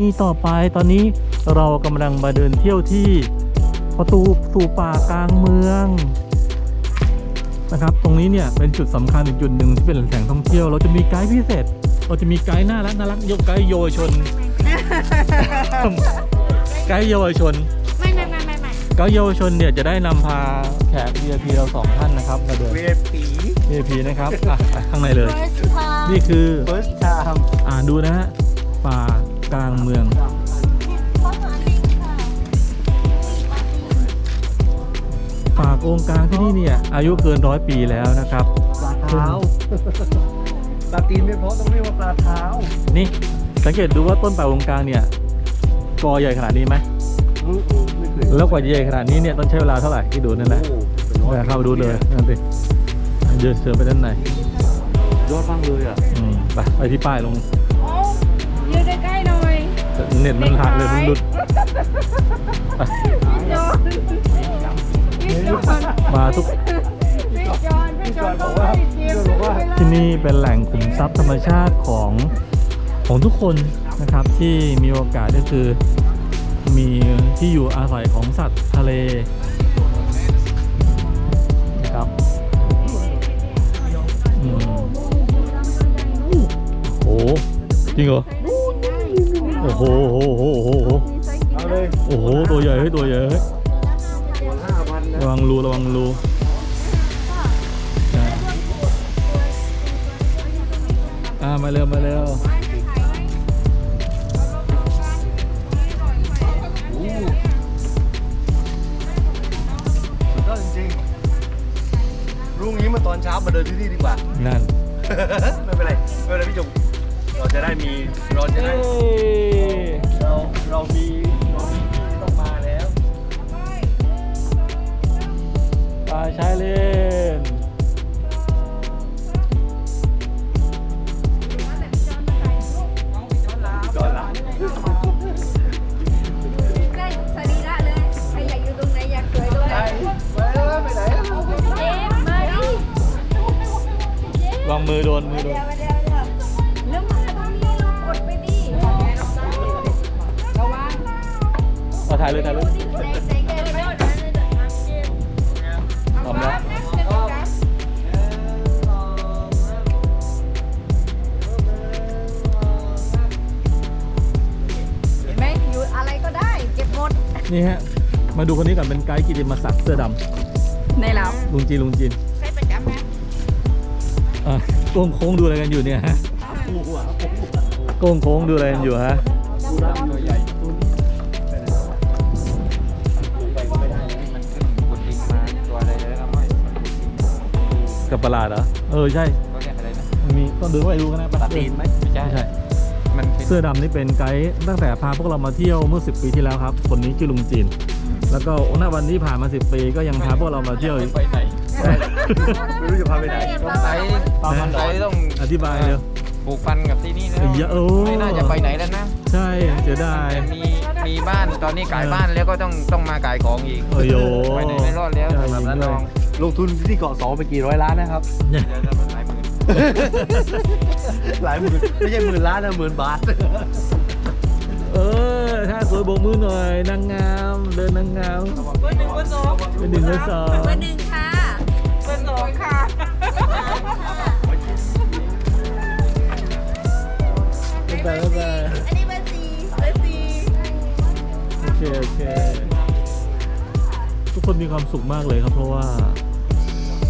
นี่ต่อไปตอนนี้เรากำลังมาเดินเที่ยวที่ประตูสู่ป่ากลางเมืองนะครับ ตรงนี้เนี่ยเป็นจุดสำคัญอีกจุดหนึ่งที่เป็นแหล่งท่องเที่ยว เราจะมีไกด์พิเศษ เราจะมีไกด์น่ารักน่ารักยกไกด์เยาวชน ไกด์เยาวชน ไม่ไม่ไม่ไม่ไม่ไกด์เยาวชนเนี่ยจะได้นำพาแขก VIP เราสองท่านนะครับมาเดินเวปี VIP นะครับอะไปข้างในเลยเฟิร์สพานี่คือเฟิร์สไทม์อ่านดูนะฮะป่า กลางเมืองป่าโกงกลางที่นี่เนี่ย อายุเกินร้อยปีแล้วนะครับปลาเท้าปลาตีนไม่เพราะต้องเรียกว่าปลาเท้า นี่สังเกตดูว่าต้นป่าโกงกลางเนี่ยกอใหญ่ขนาดนี้ไหมอืมอืมไม่เคยแล้วกว่าจะใหญ่ขนาดนี้เนี่ยต้องใช้เวลาเท่าไหร่ที่ดูนั่นแหละโอ้เป็นร้อยเดี๋ยวเข้าไปดูเลยนั่นสิเดินเชิญไปด้านในยอดมากเลยอะอืมไปไปที่ป้ายลงโอ้ยืนใกล้ๆหน่อย เน็ตมันหักเลยมันหลุดไปจอนพี่จอนมาทุกพี่จอนพี่จอนบอกว่าเตรียมตัวไว้เลยที่นี่เป็นแหล่งขุมทรัพย์ธรรมชาติของของทุกคนนะครับที่มีโอกาสก็คือมีที่อยู่อาศัยของสัตว์ทะเลนะครับอืมโอ้โหจริงเหรอ โอ้โหโอ้โหโอ้โหโอ้โหเอาเลยโอ้โหตัวใหญ่เฮ้ยตัวใหญ่เฮ้ยห้าพันนะระวังรูระวังรูอะอ่ามาเร็วมาเร็วโอ้สุดยอดจริงๆรุ่งนี้มาตอนเช้ามาเดินที่นี่ดีกว่า นั่น ไม่เป็นไรไม่เป็นไรพี่จุ๊เราจะได้มีเราจะได้เราเรา มีเรามีที่ต้องมาแล้วปลาชายเลนจอดละใกล้สรีระเลยใครอยากอยู่ตรงไหนอยากสวยด้วยไปไปแล้วไปไหนแล้วเจ๊มาดิเจ๊วางมือโดนมือโดน เดี๋ยวเดี๋ยวเดี๋ยวแล้ว เอาถ่ายเลยถ่ายเลยเจ๊เจ๊เจ๊ไปโดนนั้นเลยเดี๋ยวทำเจ๊พร้อมแล้วเห็นไหมอยู่อะไรก็ได้เก็บหมด นี่ฮะ มาดูคนนี้ก่อนเป็นไกด์กิติมศักดิ์เสื้อดในแล้วำลุงจีนลุงจีนใช่ประจำไหมอะโก้งโค้งดูอะไรกันอยู่เนี่ยฮะปูหัวโก้งโค้งดูอะไรกันอยู่ฮะ กับประหลาดเหรอ เออใช่เขาเรียกอะไรนะมันมีต้องเดินไปดูกันนะปลาตีนไหมไม่ใช่ไม่ใช่ มันเป็นเสื้อดำนี่เป็นไกด์ตั้งแต่พาพวกเรามาเที่ยวเมื่อ 10 ปีที่แล้วครับ คนนี้ชื่อลุงจีน แล้วก็ณวันนี้ผ่านมา 10 ปีก็ยังพาพวกเรามาเที่ยวอีก ไปไหนไม่รู้จะพาไปไหน ต้องไปตามมันไปต้องอธิบายเร็วปลูกฟันกับที่นี่นะเอ้ยเยอะโอ้ไม่น่าจะไปไหนแล้วนะใช่เสียดาย แต่มี มีบ้านตอนนี้ขายบ้านแล้วก็ต้องต้องมาขายของอีกโอ้ยโยไปไหนไม่รอดแล้วใช่สำหรับจริน้างด้วยน้องลงทุนที่เกาะสองไปกี่ร้อยล้านนะครับเนี่ยเดี๋ยวจะหลายหมื่นหลายหมื่นไม่ใช่หมื่นล้านนะหมื่นบาท เออ ถ้าสวยโบกมือหน่อย นางงาม เดินนางงาม เบอร์หนึ่งเบอร์สองเป็นหนึ่งและสองเบอร์หนึ่งค่ะเบอร์สองค่ะบ๊ายบายบ๊ายบายอันนี้เบอร์สี่เบอร์สี่ โอเค ทุกคนมีความสุขมากเลยครับ เพราะว่า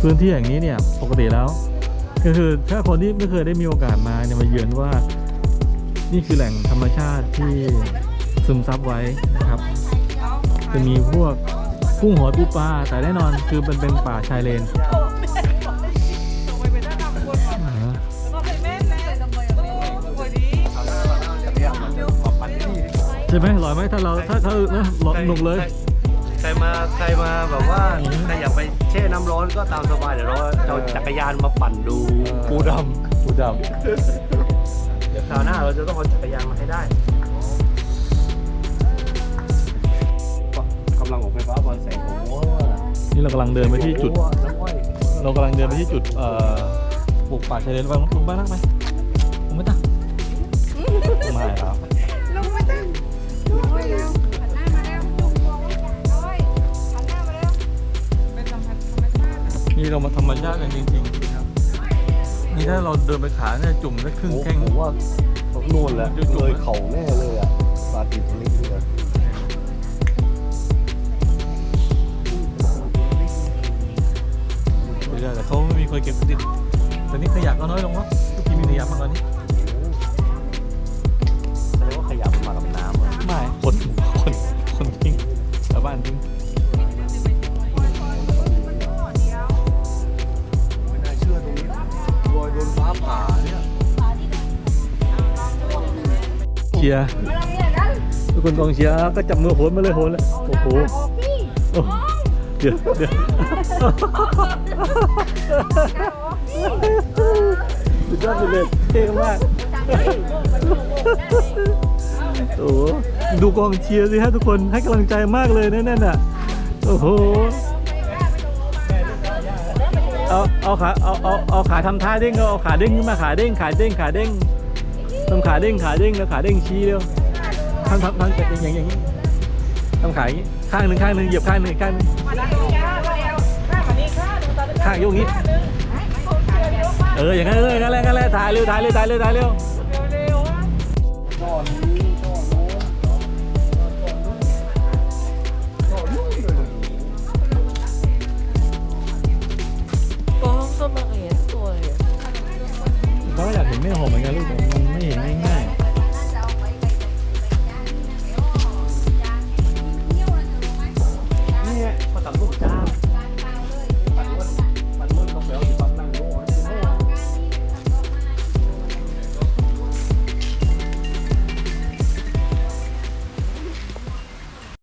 พื้นที่อย่างนี้เนี่ยปกติแล้ว ก็คือถ้าคนที่ไม่เคยได้มีโอกาสมาเนี่ยมาเยือนว่า นี่คือแหล่งธรรมชาติที่ซึมซับไว้นะครับ จะมีพวกกุ้งหอยปูปลาแต่แน่นอนคือมันเป็นป่าชายเลน ช่ไหมอร่อยไหมถ้าเราถ้าถ้านะหลอหนุกเลย ใครมาใครมาแบบว่าอืมใครอยากไปแช่น้ำร้อนก็ตามสบายเดี๋ยวเราจะเอาจักรยานมาปั่นดูปูดปูดำเดี๋ยวคราวหน้าเราจะต้องเอาจักรยานมาให้ได้กำลังของไฟฟ้าบอลแสงของวัวำนี่เรากำลังเดินไปที่จุด น้ำอ้อยเรากำลังเดินไปที่จุดเอ่อปลูกป่าชายเลนลงลงบ้านนั่งไหมลงไม่ตั้งไม่ครับ ชาติกันจริงๆครับ นี่ถ้าเราเดินไปขาเนี่ยจุ่มสักครึ่งโอ้แข้ง ผมว่าต้องนู่นแหละจุดๆ เลยเข่าแน่เลยอะปลาติดตรงนี้เลยเดี๋ยวแต่เขาไม่มีคนเก็บติดตอนนี้ขยะก็น้อยลงวะทุกทีมีขยะมากกว่านี้ ชียร์ทุกคนกองเชียร์ก็จับมือโหนมาเลยโหนแล้วโอ้โหเดี๋ยวเดี๋ยวสุดยอดเลยเท่มากโอ้ดูกองเชียร์สิฮะทุกคนให้กำลังใจมากเลยนะนั่นน่ะโอ้โหเอาเอาขาเอาเอาเอาขาทำท่าเด้งเอาขาเด้งขึ้นมาขาเด้งขาเด้งขาเด้ง ทำขาเด้งขาเด้งแล้วขาเด้งชี้เร็วทำทำทำอย่างอย่างอย่างนี้ทำขาอย่างนี้ข้างหนึ่งข้างหนึ่งเหยียบข้างหนึ่งข้างหนึ่งข้างโยกงนี้เอออย่างนั้นเลยงั้นเลยงั้นเลยถ่ายเร็วถ่ายเร็วถ่ายเร็วถ่ายเร็ว boca.